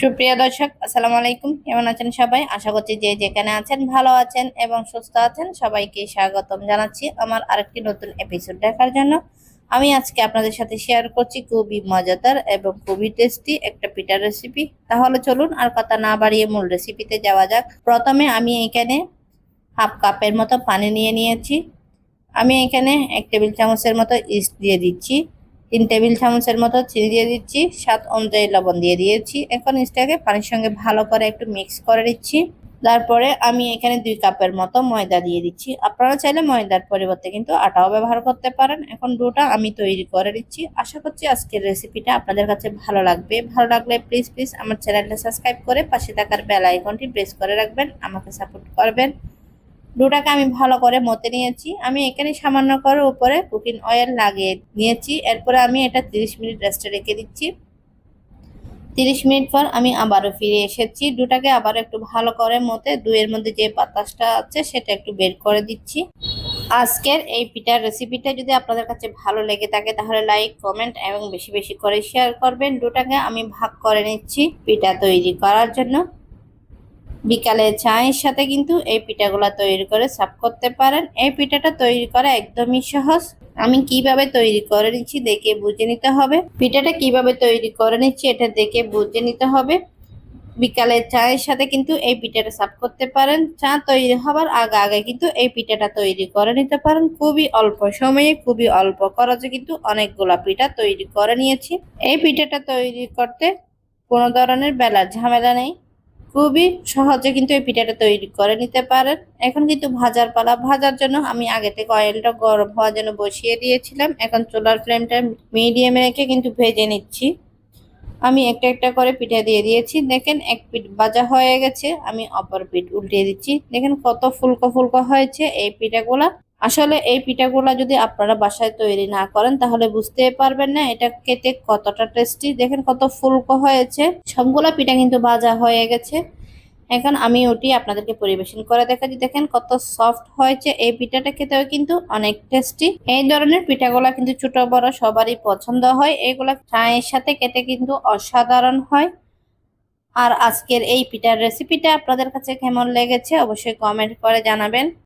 সুপ্রিয় দর্শক, আসসালামু আলাইকুম। কেমন আছেন সবাই? আশা করছি যে যেখানে আছেন ভালো আছেন এবং সুস্থ আছেন। সবাইকে স্বাগতম জানাচ্ছি আমার আরেকটি নতুন এপিসোড দেখার জন্য। আমি আজকে আপনাদের সাথে শেয়ার করছি খুবই মজাদার এবং খুবই টেস্টি একটা পিঠার রেসিপি তাহলে চলুন আর কথা না বাড়িয়ে মূল রেসিপিতে যাওয়া যাক। প্রথমে আমি এখানে হাফ কাপের মতো পানি নিয়ে নিয়েছি। আমি এখানে এক টেবিল চামচের মতো ইস্ট দিয়ে দিচ্ছি। তিন টেবিল চামচের মতো চিনি দিয়ে দিচ্ছি, স্বাদ অনুযায়ী লবণ দিয়ে দিয়েছি। এখন ইস্টটাকে পানির সঙ্গে ভালো করে একটু মিক্স করে দিচ্ছি তারপরে আমি এখানে দুই কাপের মতো ময়দা দিয়ে দিচ্ছি। আপনারা চাইলে ময়দার পরিবর্তে কিন্তু আটাও ব্যবহার করতে পারেন। এখন ডোটা আমি তৈরি করে দিচ্ছি আশা করছি আজকের রেসিপিটা আপনাদের কাছে ভালো লাগবে। ভালো লাগলে প্লিজ প্লিজ আমার চ্যানেলটা সাবস্ক্রাইব করে পাশে থাকার বেল আইকনটি প্রেস করে রাখবেন। আমাকে সাপোর্ট করবেন। ডোটাকে আমি ভালো করে মতে নিয়েছি। আমি এখানে সামান্য করে উপরে কুকিং অয়েল লাগিয়ে নিয়েছি। এরপরে আমি এটা 30 মিনিট রেস্টে রেখে দিচ্ছি। 30 মিনিট পর আমি আবারও ফিরে এসেছি। ডোটাকে আবার একটু ভালো করে মতে দুয়ের মধ্যে যে বাতাসটা আছে সেটা একটু বের করে দিচ্ছি। আজকের এই পিঠার রেসিপিটা যদি আপনাদের কাছে ভালো লেগে থাকে তাহলে লাইক কমেন্ট এবং বেশি বেশি করে শেয়ার করবেন। ডোটাকে আমি ভাগ করে নিচ্ছি পিঠা তৈরি করার জন্য। বিকালে চায়ের সাথে কিন্তু এই পিঠাগুলো তৈরি করে সাফ করতে পারেন। এই পিঠাটা তৈরি করা একদমই সহজ। আমি কীভাবে তৈরি করে নিচ্ছি দেখে বুঝে নিতে হবে। পিঠাটা কীভাবে তৈরি করে নিচ্ছি এটা দেখে বুঝে নিতে হবে। বিকালে চায়ের সাথে কিন্তু এই পিঠাটা সাফ করতে পারেন। চা তৈরি হবার আগে আগে কিন্তু এই পিঠাটা তৈরি করে নিতে পারেন। খুবই অল্প সময়ে, খুবই অল্প খরচে কিন্তু অনেকগুলা পিঠা তৈরি করে নিয়েছি। এই পিঠাটা তৈরি করতে কোনো ধরনের বেলা ঝামেলা নেই। খুবই সহজে কিন্তু এই পিঠাটা তৈরি করে নিতে পারেন। এখন কিন্তু ভাজার পালা, ভাজার জন্য আমি আগে থেকে অয়েলটা গরম হওয়ার জন্য বসিয়ে দিয়েছিলাম। এখন চুলার ফ্লেমটা মিডিয়ামে রেখে কিন্তু ভেজে নিচ্ছি। আমি একটা একটা করে পিঠা দিয়ে দিয়েছি। দেখেন এক পিঠ ভাজা হয়ে গেছে। আমি অপর পিঠ উল্টিয়ে দিচ্ছি। দেখেন কত ফুলকো ফুলকো হয়েছে এই পিঠাগুলা। আসলে এই পিঠাগুলা যদি আপনারা বাসায় তৈরি না করেন, তাহলে বুঝতে পারবেন না এটা খেতে কতটা টেস্টি দেখেন কত ফুলকো হয়েছে। সবগুলা পিঠা কিন্তু ভাজা হয়ে গেছে। এখন আমি ওটি আপনাদেরকে পরিবেশন করে দেখাচ্ছি। দেখেন কত সফট হয়েছে। এই পিঠাটা খেতেও কিন্তু অনেক টেস্টি এই ধরনের পিঠাগুলা কিন্তু ছোট বড় সবারই পছন্দ হয়। এগুলা চায়ের সাথে খেতে কিন্তু অসাধারণ হয়। আর আজকের এই পিঠার রেসিপিটা আপনাদের কাছে কেমন লেগেছে অবশ্যই কমেন্ট করে জানাবেন।